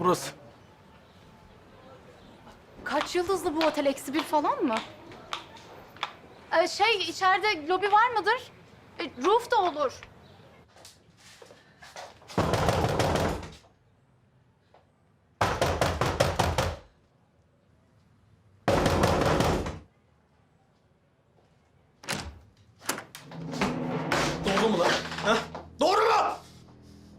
Burası. Kaç yıldızlı bu otel? Eksi bir falan mı? Ee, şey, içeride lobi var mıdır? E, roof da olur. Doğru mu lan? Ha? Doğru mu?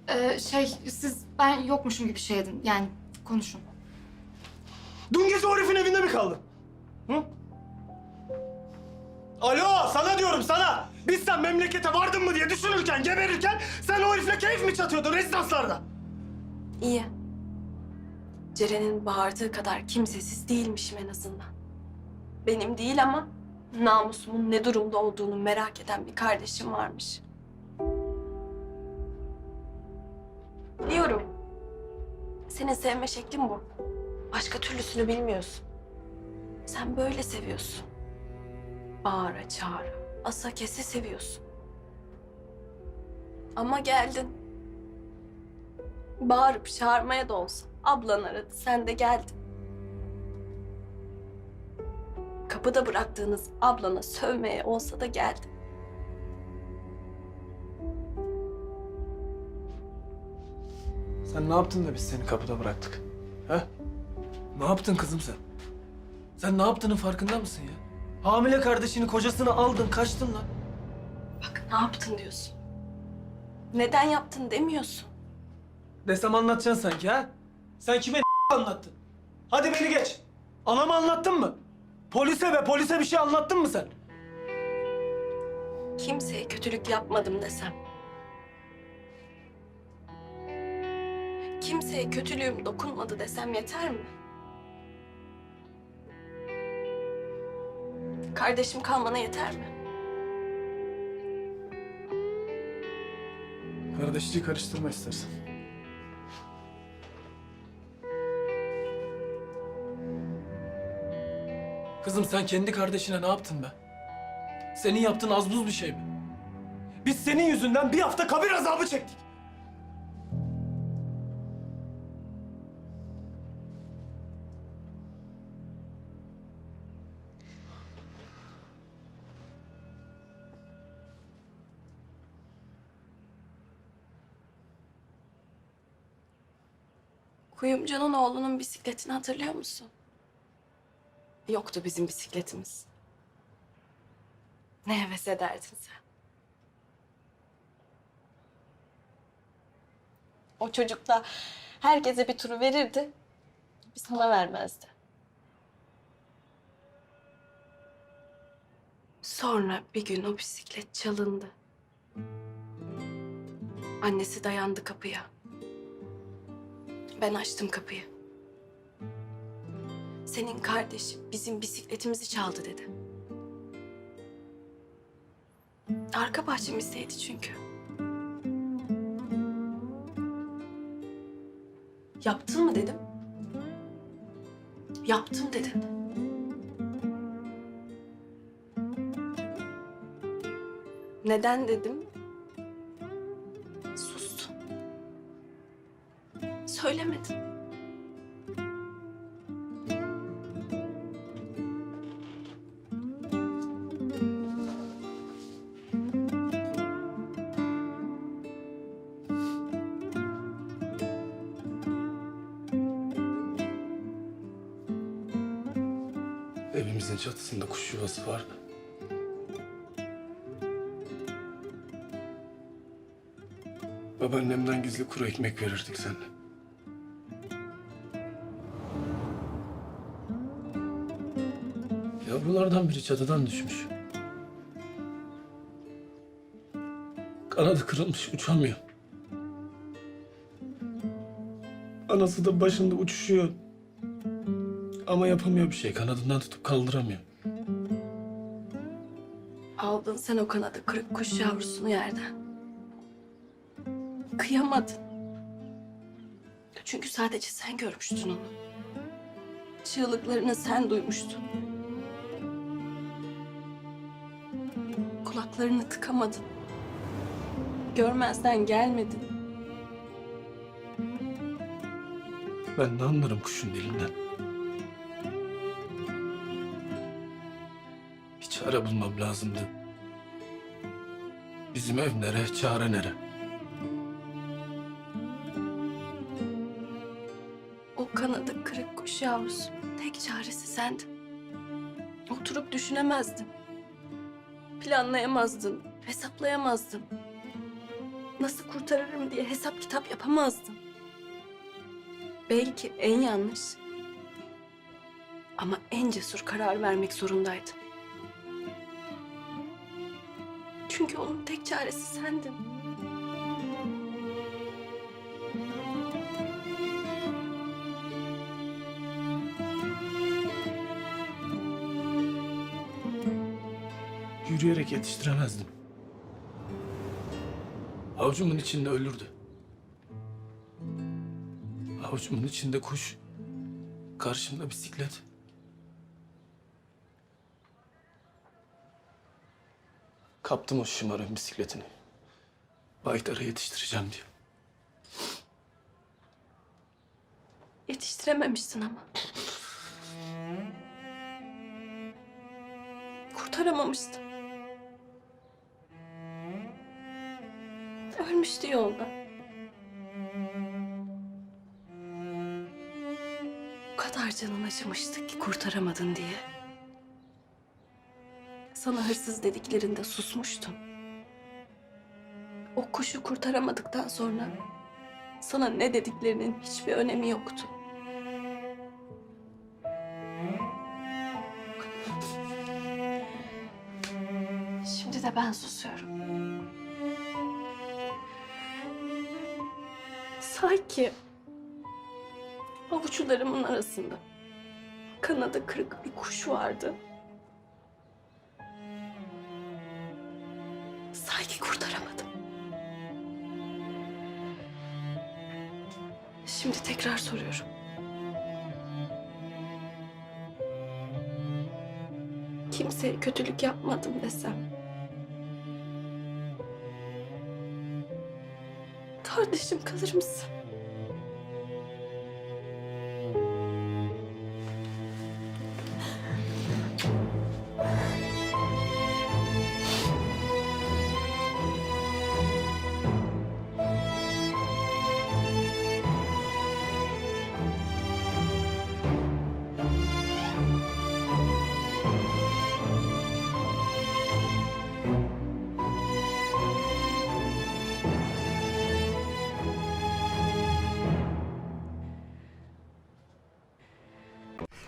Ee, şey, siz ben yokmuşum gibi şey edin. Yani konuşun. Dün gece o herifin evinde mi kaldın? Hı? Alo sana diyorum sana. Biz sen memlekete vardın mı diye düşünürken, geberirken sen o herifle keyif mi çatıyordun rezidanslarda? İyi. Ceren'in bağırdığı kadar kimsesiz değilmişim en azından. Benim değil ama namusumun ne durumda olduğunu merak eden bir kardeşim varmış. Senin sevme şeklin bu. Başka türlüsünü bilmiyorsun. Sen böyle seviyorsun. Bağıra çağıra, asa kese seviyorsun. Ama geldin. Bağırıp çağırmaya da olsa ablan aradı, sen de geldin. Kapıda bıraktığınız ablana sövmeye olsa da geldin. Sen ne yaptın da biz seni kapıda bıraktık? Ha? Ne yaptın kızım sen? Sen ne yaptığının farkında mısın ya? Hamile kardeşini, kocasını aldın, kaçtın lan. Bak ne yaptın diyorsun. Neden yaptın demiyorsun. Desem anlatacaksın sanki ha? Sen kime anlattın? Hadi beni geç. Anama anlattın mı? Polise ve polise bir şey anlattın mı sen? Kimseye kötülük yapmadım desem. Kimseye kötülüğüm dokunmadı desem yeter mi? Kardeşim kalmana yeter mi? Kardeşliği karıştırma istersen. Kızım sen kendi kardeşine ne yaptın be? Senin yaptığın az buz bir şey mi? Biz senin yüzünden bir hafta kabir azabı çektik. Kuyumcunun oğlunun bisikletini hatırlıyor musun? Yoktu bizim bisikletimiz. Ne heves ederdin sen? O çocuk da herkese bir turu verirdi. Bir sana vermezdi. Sonra bir gün o bisiklet çalındı. Annesi dayandı kapıya. Ben açtım kapıyı. Senin kardeşin bizim bisikletimizi çaldı dedi. Arka bahçemizdeydi çünkü. Yaptın mı dedim. Yaptım dedin. Neden dedim. Söylemedin. Evimizin çatısında kuş yuvası vardı. Babaannemden gizli kuru ekmek verirdik seninle. Yavrulardan biri çatıdan düşmüş. Kanadı kırılmış, uçamıyor. Anası da başında uçuşuyor. Ama yapamıyor bir şey. Kanadından tutup kaldıramıyor. Aldın sen o kanadı kırık kuş yavrusunu yerden. Kıyamadın. Çünkü sadece sen görmüştün onu. Çığlıklarını sen duymuştun. Kulaklarını tıkamadın. Görmezden gelmedin. Ben ne anlarım kuşun dilinden? Bir çare bulmam lazımdı. Bizim ev nere, çare nere? O kanadı kırık kuş yavrusu tek çaresi sendin. Oturup düşünemezdin. Planlayamazdın, hesaplayamazdın. Nasıl kurtarırım diye hesap kitap yapamazdın. Belki en yanlış ama en cesur karar vermek zorundaydın. Çünkü onun tek çaresi sendin. Yürüyerek yetiştiremezdim. Avucumun içinde ölürdü. Avucumun içinde kuş, karşımda bisiklet. Kaptım o şımarın bisikletini. Baytar'a yetiştireceğim diye. Yetiştirememişsin ama. Kurtaramamıştın. Ölmüştü yolda. O kadar canın acımıştı ki kurtaramadın diye. Sana hırsız dediklerinde susmuştun. O kuşu kurtaramadıktan sonra sana ne dediklerinin hiçbir önemi yoktu. Şimdi de ben susuyorum. Sanki avuçlarımın arasında kanadı kırık bir kuş vardı. Sanki kurtaramadım. Şimdi tekrar soruyorum. Kimseye kötülük yapmadım desem. Kardeşim kalır mısın?